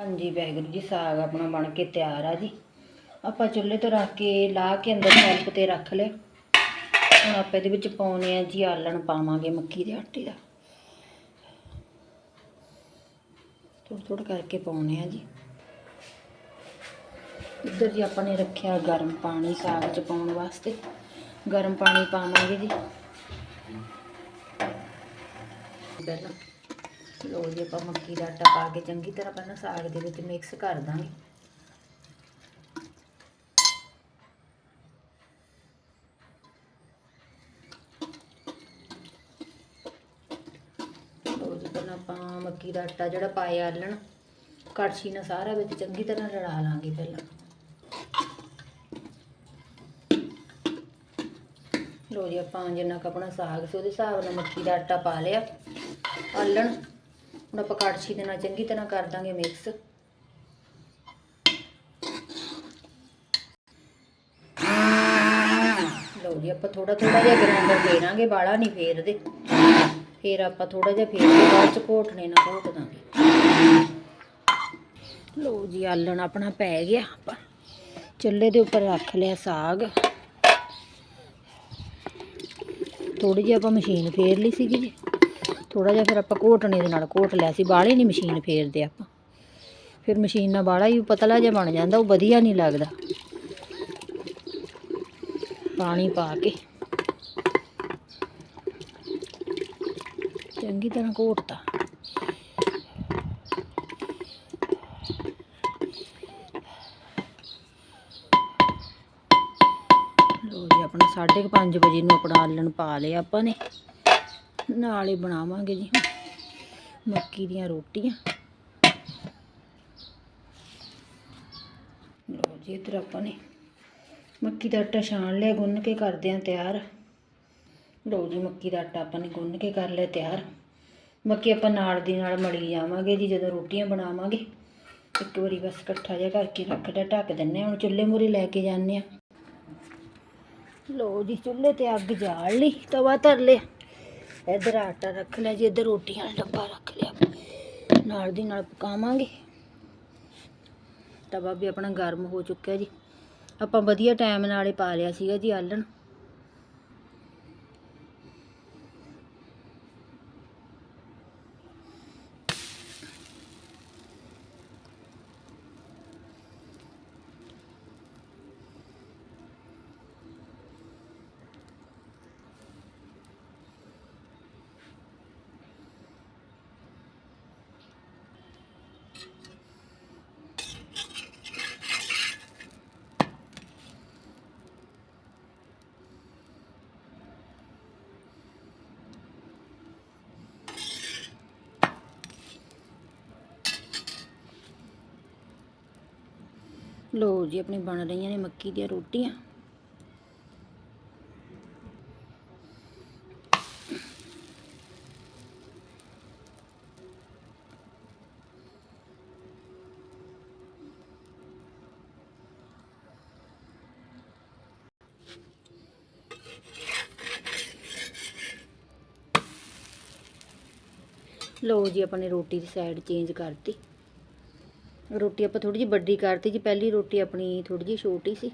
ਹਾਂਜੀ, ਵਾਹਿਗੁਰੂ ਜੀ, ਸਾਗ ਆਪਣਾ ਬਣ ਕੇ ਤਿਆਰ ਆ ਜੀ। ਆਪਾਂ ਚੁੱਲ੍ਹੇ ਤੋਂ ਰੱਖ ਕੇ ਲਾ ਕੇ ਅੰਦਰ ਸੈਲਫ ਤੇ ਰੱਖ ਲਿਆ। ਹੁਣ ਆਪਾਂ ਇਹਦੇ ਵਿੱਚ ਪਾਉਣੇ ਆ ਜੀ ਆਲਣ, ਪਾਵਾਂਗੇ ਮੱਕੀ ਦੇ ਆਟੇ ਦਾ। ਥੋੜ੍ਹਾ ਥੋੜ੍ਹਾ ਕਰਕੇ ਪਾਉਣੇ ਆ ਜੀ। ਇੱਧਰ ਜੀ ਆਪਾਂ ਨੇ ਰੱਖਿਆ ਗਰਮ ਪਾਣੀ ਸਾਗ 'ਚ ਪਾਉਣ ਵਾਸਤੇ। ਗਰਮ ਪਾਣੀ ਪਾਵਾਂਗੇ ਜੀ। ਪਹਿਲਾਂ ਲੋ ਜੀ, ਆਪਾਂ ਮੱਕੀ ਦਾ ਆਟਾ ਪਾ ਕੇ ਚੰਗੀ ਤਰ੍ਹਾਂ ਪਹਿਲਾਂ ਸਾਗ ਦੇ ਵਿੱਚ ਮਿਕਸ ਕਰ ਦਾਂਗੇ। ਲੋ ਜੀ, ਪਹਿਲਾਂ ਆਪਾਂ ਮੱਕੀ ਦਾ ਆਟਾ ਜਿਹੜਾ ਪਾਇਆ ਆਲਣ, ਕੜਛੀ ਨਾਲ ਸਾਰਾ ਵਿੱਚ ਚੰਗੀ ਤਰ੍ਹਾਂ ਰਲਾ ਲਾਂਗੇ ਪਹਿਲਾਂ। ਲੋ ਜੀ, ਆਪਾਂ ਜਿੰਨਾ ਕੁ ਆਪਣਾ ਸਾਗ ਸੀ, ਉਹਦੇ ਹਿਸਾਬ ਨਾਲ ਮੱਕੀ ਦਾ ਆਟਾ ਪਾ ਲਿਆ। ਆਲਣ ਹੁਣ ਆਪਾਂ ਕੜਛੀ ਦੇ ਨਾਲ ਚੰਗੀ ਤਰ੍ਹਾਂ ਕਰ ਦਾਂਗੇ ਮਿਕਸ ਲਓ ਜੀ, ਆਪਾਂ ਥੋੜਾ ਥੋੜਾ ਜਿਹਾ ਗ੍ਰਾਈਂਡਰ ਫੇਰਾਂਗੇ ਬਾਲਾ ਨਹੀਂ ਫੇਰਦੇ। ਫੇਰ ਆਪਾਂ ਥੋੜਾ ਜਿਹਾ ਫੇਰ ਕੇ ਬਾਅਦ ਚ ਘੋਟਣੇ ਨਾਲ ਘੋਟ ਦਾਂਗੇ। ਲਓ ਜੀ, ਆਲਣ ਆਪਣਾ ਪੈ ਗਿਆ ਆਪਾਂ। ਚੁੱਲ੍ਹੇ ਦੇ ਉੱਪਰ ਰੱਖ ਲਿਆ ਸਾਗ। ਥੋੜੀ ਜਿਹੀ ਆਪਾਂ ਮਸ਼ੀਨ ਫੇਰ ਲਈ ਸੀਗੀ ਜੀ। ਥੋੜਾ ਜਿਹਾ ਫਿਰ ਆਪਾਂ ਘੋਟਣੇ ਦੇ ਨਾਲ ਘੋਟ ਲਿਆ ਸੀ, ਬਾਹਲੇ ਨਹੀਂ ਮਸ਼ੀਨ ਫੇਰਦੇ ਆਪਾਂ। ਫਿਰ ਮਸ਼ੀਨ ਨਾਲ ਬਾਹਲਾ ਹੀ ਪਤਲਾ ਜਿਹਾ ਬਣ ਜਾਂਦਾ, ਉਹ ਵਧੀਆ ਨਹੀਂ ਲੱਗਦਾ। ਪਾਣੀ ਪਾ ਕੇ। ਚੰਗੀ ਤਰ੍ਹਾਂ ਘੋਟਤਾ। ਲੋ ਜੀ, ਆਪਣਾ 5:30 ਵਜੇ ਨੂੰ ਆਪਣਾ ਆਲਣ ਪਾ ਲਿਆ ਆਪਾਂ ਨੇ। ਨਾਲ ਹੀ ਬਣਾਵਾਂਗੇ ਜੀ। ਮੱਕੀ ਦੀਆਂ ਰੋਟੀਆਂ। ਲੋ ਜੀ, ਇੱਧਰ ਆਪਾਂ ਨੇ ਮੱਕੀ ਦਾ ਆਟਾ ਛਾਣ ਲਿਆ, ਗੁੰਨ ਕੇ ਕਰਦੇ ਆਂ ਤਿਆਰ। ਲੋ ਜੀ, ਮੱਕੀ ਦਾ ਆਟਾ ਆਪਾਂ ਨੇ ਗੁੰਨ ਕੇ ਕਰ ਲਿਆ ਤਿਆਰ। ਮੱਕੀ ਆਪਾਂ ਨਾਲ ਦੀ ਨਾਲ ਮਲੀ ਜਾਵਾਂਗੇ ਜੀ, ਜਦੋਂ ਰੋਟੀਆਂ ਬਣਾਵਾਂਗੇ। ਇੱਕ ਵਾਰੀ ਬਸ ਇਕੱਠਾ ਜਿਹਾ ਕਰਕੇ ਰੱਖ ਲਿਆ, ਢੱਕ ਦਿੰਨੇ ਆਂ ਹੁਣ ਚੁੱਲ੍ਹੇ ਮੂਰੇ ਲੈ ਕੇ ਜਾਂਦੇ ਆਂ ਲੋ ਜੀ, ਚੁੱਲ੍ਹੇ ਤੇ ਅੱਗ ਜਾਲ ਲਈ, ਤਵਾ ਧਰ ਲਿਆ। ਇੱਧਰ ਆਟਾ ਰੱਖ ਲਿਆ ਜੀ, ਇੱਧਰ ਰੋਟੀਆਂ ਦਾ ਡੱਬਾ ਰੱਖ ਲਿਆ। ਨਾਲ ਦੀ ਨਾਲ ਪਕਾਵਾਂਗੇ। ਤਵਾ ਵੀ ਆਪਣਾ ਗਰਮ ਹੋ ਚੁੱਕਿਆ ਜੀ। ਆਪਾਂ ਵਧੀਆ ਟਾਈਮ ਨਾਲ ਹੀ ਪਾ ਲਿਆ ਸੀਗਾ ਜੀ ਆਲਣ। ਲੋ ਜੀ ਆਪਣੀ ਬਣ ਰਹੀਆਂ ਨੇ ਮੱਕੀ ਦੀਆਂ ਰੋਟੀਆਂ ਲਓ ਜੀ, ਆਪਾਂ ਨੇ ਰੋਟੀ ਦੀ ਸਾਈਡ ਚੇਂਜ ਕਰਤੀ। ਰੋਟੀ ਆਪਾਂ ਥੋੜੀ ਜਿਹੀ ਵੱਡੀ ਕਰਤੀ ਜੀ। ਪਹਿਲੀ ਰੋਟੀ ਆਪਣੀ ਥੋੜੀ ਜਿਹੀ ਛੋਟੀ ਸੀ।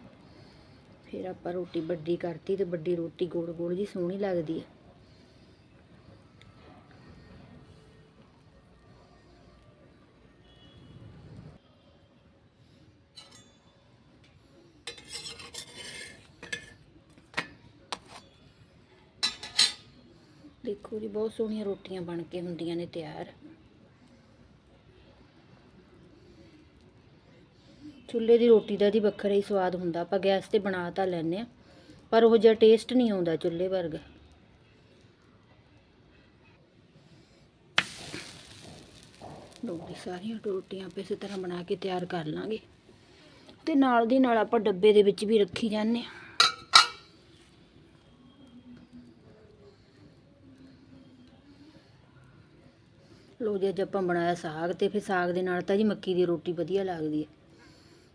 ਫਿਰ ਆਪਾਂ ਰੋਟੀ ਵੱਡੀ ਕਰਤੀ ਤੇ ਵੱਡੀ ਰੋਟੀ ਗੋਲ ਗੋਲ ਜੀ ਸੋਹਣੀ ਲੱਗਦੀ ਹੈ। ਦੇਖੋ ਜੀ, ਬਹੁਤ ਸੋਹਣੀਆਂ ਰੋਟੀਆਂ ਬਣ ਕੇ ਹੁੰਦੀਆਂ ਨੇ ਤਿਆਰ। ਚੁੱਲ੍ਹੇ ਦੀ ਰੋਟੀ ਦਾ ਦੀ ਵੱਖਰਾ ਹੀ ਸਵਾਦ ਹੁੰਦਾ, ਆਪਾਂ ਗੈਸ ਤੇ ਬਣਾ ਤਾਂ ਲੈਂਦੇ ਆ ਪਰ ਉਹ ਜਿਹਾ ਟੇਸਟ ਨਹੀਂ ਆਉਂਦਾ ਚੁੱਲ੍ਹੇ ਵਰਗਾ। ਲੋਕੀ ਸਾਰੀਆਂ ਰੋਟੀਆਂ ਆਪਾਂ ਇਸੇ ਤਰ੍ਹਾਂ ਬਣਾ ਕੇ ਤਿਆਰ ਕਰ ਲਾਂਗੇ। ਤੇ ਨਾਲ ਦੀ ਨਾਲ ਆਪਾਂ ਡੱਬੇ ਦੇ ਵਿੱਚ ਵੀ ਰੱਖੀ ਜਾਂਦੇ ਆ ਲੋ ਜੀ ਅੱਜ ਆਪਾਂ ਬਣਾਇਆ ਸਾਗ ਤੇ ਫਿਰ ਸਾਗ ਦੇ ਨਾਲ ਤਾਂ ਜੀ ਮੱਕੀ ਦੀ ਰੋਟੀ ਵਧੀਆ ਲੱਗਦੀ ਹੈ।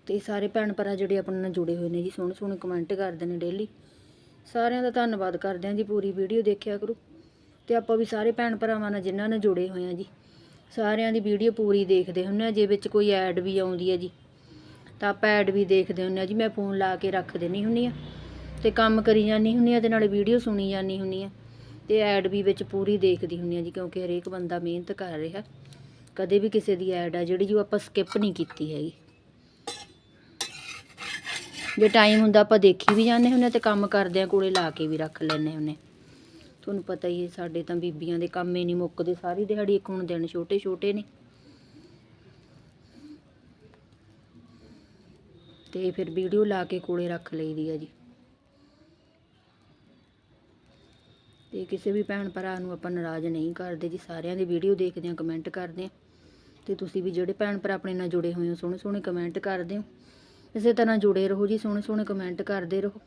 ਤੇ ਸਾਰੇ ਭੈਣ ਭਰਾ ਜਿਹੜੇ ਆਪਣੇ ਨਾਲ ਜੁੜੇ ਹੋਏ ਨੇ ਜੀ, ਸੋਹਣੇ ਸੋਹਣੇ ਕਮੈਂਟ ਕਰਦੇ ਨੇ ਡੇਲੀ ਸਾਰਿਆਂ ਦਾ ਧੰਨਵਾਦ ਕਰਦੇ ਹਾਂ ਜੀ, ਪੂਰੀ ਵੀਡੀਓ ਦੇਖਿਆ ਕਰੋ। ਤੇ ਆਪਾਂ ਵੀ ਸਾਰੇ ਭੈਣ ਭਰਾਵਾਂ ਨਾਲ ਜਿਨ੍ਹਾਂ ਨਾਲ ਜੁੜੇ ਹੋਏ ਆ ਜੀ, ਸਾਰਿਆਂ ਦੀ ਵੀਡੀਓ ਪੂਰੀ ਦੇਖਦੇ ਹੁੰਦੇ ਆ ਜੇ ਵਿੱਚ ਕੋਈ ਐਡ ਵੀ ਆਉਂਦੀ ਹੈ ਜੀ, ਤਾਂ ਆਪਾਂ ਐਡ ਵੀ ਦੇਖਦੇ ਹੁੰਦੇ ਆ ਜੀ। ਮੈਂ ਫੋਨ ਲਾ ਕੇ ਰੱਖ ਦਿੰਦੀ ਹੁੰਦੀ ਆ ਤੇ ਕੰਮ ਕਰੀ ਜਾਂਦੀ ਹੁੰਦੀ ਆ ਤੇ ਨਾਲੇ ਵੀਡੀਓ ਸੁਣੀ ਜਾਂਦੀ ਹੁੰਦੀ ਆ ਤੇ ਐਡ ਵੀ ਵਿੱਚ ਪੂਰੀ ਦੇਖਦੀ ਹੁੰਦੀ ਆ ਜੀ, ਕਿਉਂਕਿ ਹਰੇਕ ਬੰਦਾ ਮਿਹਨਤ ਕਰ ਰਿਹਾ। ਕਦੇ ਵੀ ਕਿਸੇ ਦੀ ਐਡ ਆ, ਜਿਹੜੀ ਜੋ ਆਪਾਂ ਸਕਿਪ ਨਹੀਂ ਕੀਤੀ ਹੈਗੀ। ਜੇ ਟਾਈਮ ਹੁੰਦਾ, ਆਪਾਂ ਦੇਖੀ ਵੀ ਜਾਂਦੇ ਹੁੰਦੇ ਆ ਤੇ ਕੰਮ ਕਰਦੇ ਕਰਦਿਆਂ ਕੋਲੇ ਲਾ ਕੇ ਵੀ ਰੱਖ ਲੈਂਦੇ ਹੁੰਦੇ ਤੁਹਾਨੂੰ ਪਤਾ ਹੀ ਹੈ, ਸਾਡੇ ਤਾਂ ਬੀਬੀਆਂ ਦੇ ਕੰਮ ਹੀ ਨਹੀਂ ਮੁੱਕਦੇ, ਸਾਰੀ ਦਿਹਾੜੀ ਇੱਕ ਹੁਣ ਦਿਨ ਛੋਟੇ ਛੋਟੇ ਨੇ। ਤੇ ਫਿਰ ਵੀਡੀਓ ਲਾ ਕੇ ਕੋਲੇ ਰੱਖ ਲਈਦੀ ਆ ਜੀ। ਤੇ ਕਿਸੇ ਵੀ ਭੈਣ ਭਰਾ ਨੂੰ ਆਪਾਂ ਨਾਰਾਜ਼ ਨਹੀਂ ਕਰਦੇ ਜੀ, ਸਾਰਿਆਂ ਦੀ ਵੀਡੀਓ ਦੇਖਦੇ ਆ ਕਮੈਂਟ ਕਰਦੇ ਆ ਤੇ ਤੁਸੀਂ ਵੀ ਜਿਹੜੇ ਭੈਣ ਭਰਾ ਆਪਣੇ ਨਾਲ ਜੁੜੇ ਹੋਏ ਹੋ, ਸੋਹਣੇ ਸੋਹਣੇ ਕਮੈਂਟ ਕਰਦੇ ਹੋ। ਇਸੇ ਤਰ੍ਹਾਂ ਜੁੜੇ ਰਹੋ ਜੀ, ਸੋਹਣੇ ਸੋਹਣੇ ਕਮੈਂਟ ਕਰਦੇ ਰਹੋ।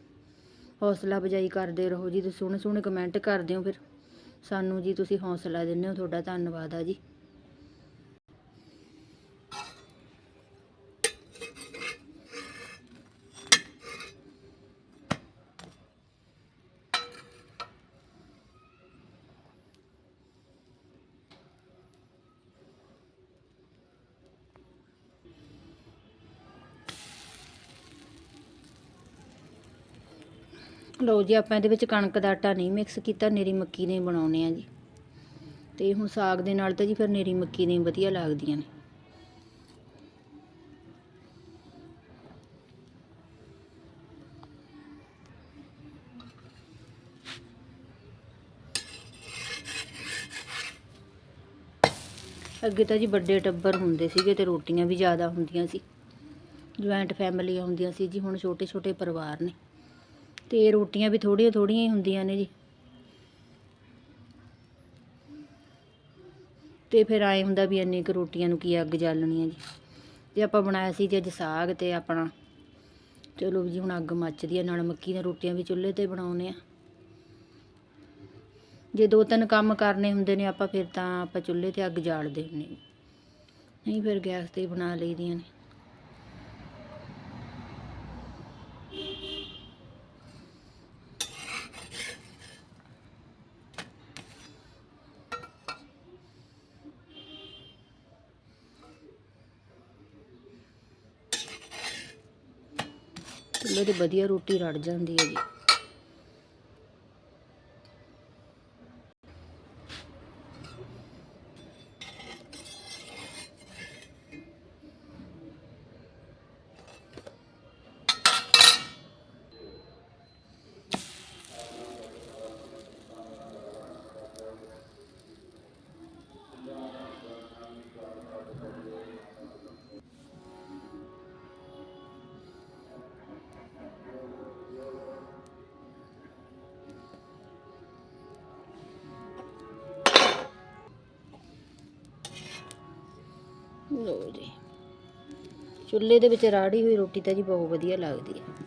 ਹੌਸਲਾ ਅਫਜ਼ਾਈ ਕਰਦੇ ਰਹੋ ਜੀ ਤੁਸੀਂ ਸੋਹਣੇ ਸੋਹਣੇ ਕਮੈਂਟ ਕਰਦੇ ਹੋ ਫਿਰ। ਸਾਨੂੰ ਜੀ ਤੁਸੀਂ ਹੌਸਲਾ ਦਿੰਦੇ ਹੋ, ਤੁਹਾਡਾ ਧੰਨਵਾਦ ਆ ਜੀ। ਲਓ ਜੀ, ਆਪਾਂ ਇਹਦੇ ਵਿੱਚ ਕਣਕ ਦਾ ਆਟਾ ਨਹੀਂ ਮਿਕਸ ਕੀਤਾ, ਨੇਰੀ ਮੱਕੀ ਦੇ ਬਣਾਉਣੇ ਆ ਜੀ। ਤੇ ਹੁਣ ਸਾਗ ਦੇ ਨਾਲ ਤਾਂ ਜੀ ਫਿਰ ਨੇਰੀ ਮੱਕੀ ਦੇ ਵਧੀਆ ਲੱਗਦੀਆਂ ਨੇ। ਅੱਗੇ ਤਾਂ ਜੀ ਵੱਡੇ ਟੱਬਰ ਹੁੰਦੇ ਸੀਗੇ ਤੇ ਰੋਟੀਆਂ ਵੀ ਜ਼ਿਆਦਾ ਹੁੰਦੀਆਂ ਸੀ। ਜੁਆਇੰਟ ਫੈਮਿਲੀਆਂ ਹੁੰਦੀਆਂ ਸੀ ਜੀ, ਹੁਣ ਛੋਟੇ ਛੋਟੇ ਪਰਿਵਾਰ ਨੇ। ਤੇ ਰੋਟੀਆਂ ਵੀ ਥੋੜੀਆਂ ਥੋੜੀਆਂ ਹੀ ਹੁੰਦੀਆਂ ਨੇ ਜੀ। ਤੇ ਫਿਰ ਆਏ ਹੁੰਦਾ ਵੀ ਇੰਨੀ ਕੁ ਰੋਟੀਆਂ ਨੂੰ ਕੀ ਅੱਗ ਜਾਲਣੀ ਹੈ ਜੀ। ਤੇ ਆਪਾਂ ਬਣਾਇਆ ਸੀ ਜੀ ਅੱਜ ਸਾਗ ਤੇ ਆਪਣਾ। ਚਲੋ ਵੀ ਜੀ ਹੁਣ ਅੱਗ ਮੱਚਦੀ ਹੈ, ਨਾਲ ਮੱਕੀ ਦੀਆਂ ਰੋਟੀਆਂ ਵੀ ਚੁੱਲ੍ਹੇ ਤੇ ਬਣਾਉਨੇ ਆ ਜੇ ਦੋ ਤਿੰਨ ਕੰਮ ਕਰਨੇ ਹੁੰਦੇ ਨੇ ਆਪਾਂ, ਫਿਰ ਤਾਂ ਆਪਾਂ ਚੁੱਲ੍ਹੇ ਤੇ ਅੱਗ ਜਾਲਦੇ ਹੁੰਦੇ ਨੇ ਨਹੀਂ ਫਿਰ ਗੈਸ ਤੇ ਹੀ ਬਣਾ ਲਈਦੀਆਂ ਨੇ। ਚੁੱਲ੍ਹੇ ਤੇ ਵਧੀਆ ਰੋਟੀ ਰੜ ਜਾਂਦੀ ਹੈ ਜੀ। ਲਓ ਜੀ। ਚੁੱਲ੍ਹੇ ਦੇ ਵਿੱਚ ਰਾੜੀ ਹੋਈ ਰੋਟੀ ਤਾਂ ਜੀ ਬਹੁਤ ਵਧੀਆ ਲੱਗਦੀ ਹੈ।